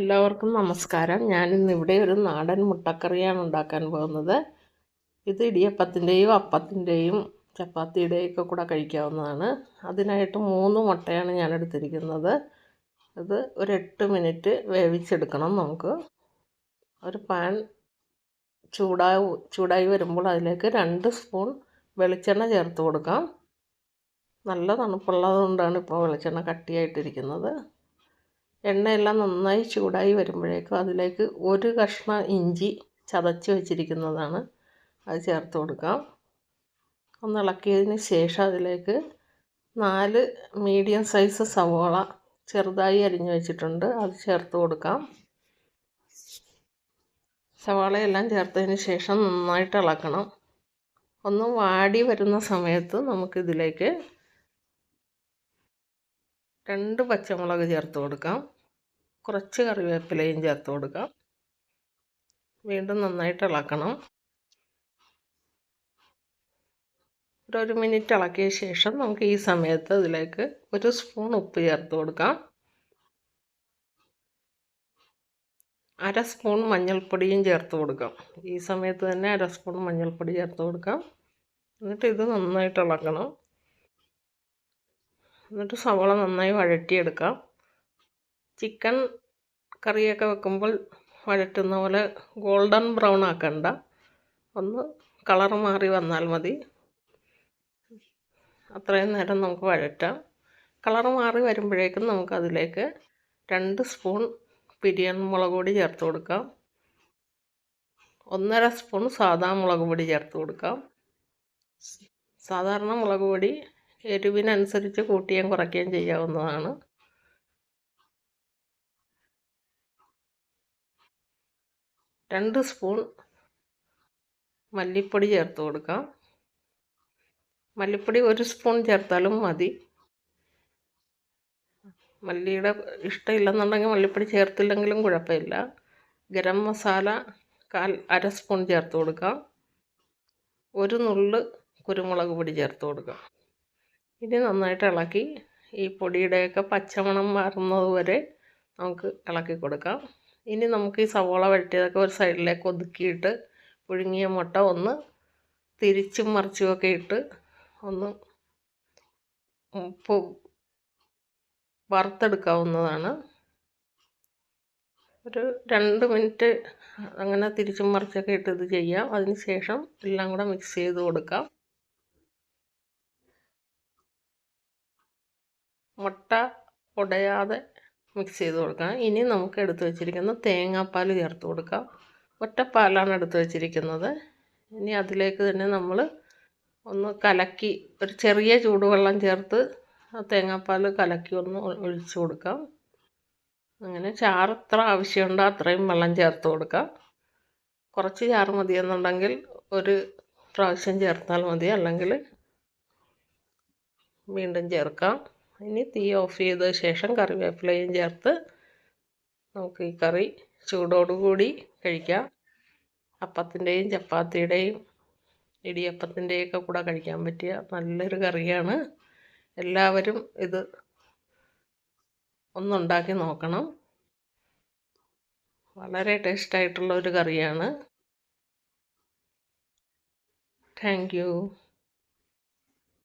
എല്ലാവർക്കും നമസ്കാരം. ഞാനിന്ന് ഇവിടെ ഒരു നാടൻ മുട്ടക്കറിയാണ് ഉണ്ടാക്കാൻ പോകുന്നത്. ഇത് ഇടിയപ്പത്തിന്റെയും അപ്പത്തിന്റെയും ചപ്പാത്തിയുടെയും ഒക്കെ കൂടെ കഴിക്കാവുന്നതാണ്. അതിനായിട്ട് മൂന്ന് മുട്ടയാണ് ഞാൻ എടുത്തിരിക്കുന്നത്. ഇത് ഒരു എട്ട് മിനിറ്റ് വേവിച്ചെടുക്കണം നമുക്ക്. ഒരു പാൻ ചൂടായി ചൂടായി വരുമ്പോൾ അതിലേക്ക് രണ്ട് സ്പൂൺ വെളിച്ചെണ്ണ ചേർത്ത് കൊടുക്കാം. നല്ല തണുപ്പുള്ളത് കൊണ്ടാണ് ഇപ്പോൾ വെളിച്ചെണ്ണ കട്ടിയായിട്ടിരിക്കുന്നത്. എണ്ണയെല്ലാം നന്നായി ചൂടായി വരുമ്പോഴേക്കും അതിലേക്ക് ഒരു കഷ്ണം ഇഞ്ചി ചതച്ച് വെച്ചിരിക്കുന്നതാണ്. അത് ചേർത്ത് കൊടുക്കാം. ഒന്ന് ഇളക്കിയതിന് ശേഷം അതിലേക്ക് നാല് മീഡിയം സൈസ് സവോള ചെറുതായി അരിഞ്ഞു വെച്ചിട്ടുണ്ട്. അത് ചേർത്ത് കൊടുക്കാം. സവാളയെല്ലാം ചേർത്തതിന് ശേഷം നന്നായിട്ട് ഇളക്കണം. ഒന്ന് വാടി വരുന്ന സമയത്ത് നമുക്കിതിലേക്ക് രണ്ട് പച്ചമുളക് ചേർത്ത് കൊടുക്കാം. കുറച്ച് കറിവേപ്പിലയും ചേർത്ത് കൊടുക്കാം. വീണ്ടും നന്നായിട്ട് ഇളക്കണം. ഒരു മിനിറ്റ് ഇളക്കിയ ശേഷം നമുക്ക് ഈ സമയത്ത് ഇതിലേക്ക് ഒരു സ്പൂൺ ഉപ്പ് ചേർത്ത് കൊടുക്കാം. അര സ്പൂൺ മഞ്ഞൾപ്പൊടിയും ചേർത്ത് കൊടുക്കാം. ഈ സമയത്ത് തന്നെ അര സ്പൂൺ മഞ്ഞൾപ്പൊടി ചേർത്ത് കൊടുക്കാം. എന്നിട്ട് ഇത് നന്നായിട്ട് ഇളക്കണം. എന്നിട്ട് സവോള നന്നായി വഴറ്റിയെടുക്കാം. ചിക്കൻ കറിയൊക്കെ വെക്കുമ്പോൾ വഴറ്റുന്ന പോലെ ഗോൾഡൻ ബ്രൗൺ ആക്കണ്ട. ഒന്ന് കളർ മാറി വന്നാൽ മതി. അത്രയും നേരം നമുക്ക് വഴറ്റാം. കളർ മാറി വരുമ്പോഴേക്കും നമുക്ക് അതിലേക്ക് രണ്ട് സ്പൂൺ പിരിയൻ മുളക് പൊടി ചേർത്ത് കൊടുക്കാം. ഒന്നര സ്പൂൺ സാധാ മുളക് പൊടി ചേർത്ത് കൊടുക്കാം. സാധാരണ മുളക് പൊടി എരിവിനനുസരിച്ച് കൂട്ടുകയും കുറയ്ക്കുകയും ചെയ്യാവുന്നതാണ്. രണ്ട് സ്പൂൺ മല്ലിപ്പൊടി ചേർത്ത് കൊടുക്കാം. മല്ലിപ്പൊടി ഒരു സ്പൂൺ ചേർത്താലും മതി. മല്ലിയുടെ ഇഷ്ടമില്ലെന്നുണ്ടെങ്കിൽ മല്ലിപ്പൊടി ചേർത്തില്ലെങ്കിലും കുഴപ്പമില്ല. ഗരം മസാല കാൽ അര സ്പൂൺ ചേർത്ത് കൊടുക്കാം. ഒരു നുള്ള് കുരുമുളക് പൊടി ചേർത്ത് കൊടുക്കാം. ഇനി നന്നായിട്ട് ഇളക്കി ഈ പൊടിയുടെയൊക്കെ പച്ചമണം മാറുന്നത് വരെ നമുക്ക് ഇളക്കി കൊടുക്കാം. ഇനി നമുക്ക് ഈ സവോള വഴറ്റിയതൊക്കെ ഒരു സൈഡിലേക്ക് ഒതുക്കിയിട്ട് പുഴുങ്ങിയ മുട്ട ഒന്ന് തിരിച്ചും മറിച്ചുമൊക്കെ ഇട്ട് ഒന്ന് വറുത്തെടുക്കാവുന്നതാണ്. ഒരു രണ്ട് മിനിറ്റ് അങ്ങനെ തിരിച്ചും മറിച്ചൊക്കെ ഇട്ട് ഇത് ചെയ്യാം. അതിന് ശേഷം എല്ലാം കൂടെ മിക്സ് ചെയ്ത് കൊടുക്കാം. മുട്ട ഉടയാതെ മിക്സ് ചെയ്ത് കൊടുക്കാം. ഇനി നമുക്ക് എടുത്ത് വെച്ചിരിക്കുന്ന തേങ്ങാപ്പാൽ ചേർത്ത് കൊടുക്കാം. ഒറ്റപ്പാലാണ് എടുത്ത് വെച്ചിരിക്കുന്നത്. ഇനി അതിലേക്ക് തന്നെ നമ്മൾ ഒന്ന് കലക്കി ഒരു ചെറിയ ചൂടുവെള്ളം ചേർത്ത് തേങ്ങാപ്പാൽ കലക്കി ഒന്ന് ഒഴിച്ചു കൊടുക്കാം. അങ്ങനെ ചാറ് എത്ര ആവശ്യമുണ്ടോ അത്രയും വെള്ളം ചേർത്ത് കൊടുക്കാം. കുറച്ച് ചാറ് മതിയെന്നുണ്ടെങ്കിൽ ഒരു പ്രാവശ്യം ചേർത്താൽ മതി. അല്ലെങ്കിൽ വീണ്ടും ചേർക്കാം. ഇനി തീ ഓഫ് ചെയ്ത ശേഷം കറിവേപ്പിലയും ചേർത്ത് നമുക്ക് ഈ കറി ചൂടോടുകൂടി കഴിക്കാം. അപ്പത്തിന്റെയും ചപ്പാത്തിയുടെയും ഇടിയപ്പത്തിന്റെയൊക്കെ കൂടെ കഴിക്കാൻ പറ്റിയ നല്ലൊരു കറിയാണ്. എല്ലാവരും ഇത് ഒന്നുണ്ടാക്കി നോക്കണം. വളരെ ടേസ്റ്റായിട്ടുള്ള ഒരു കറിയാണ്. താങ്ക്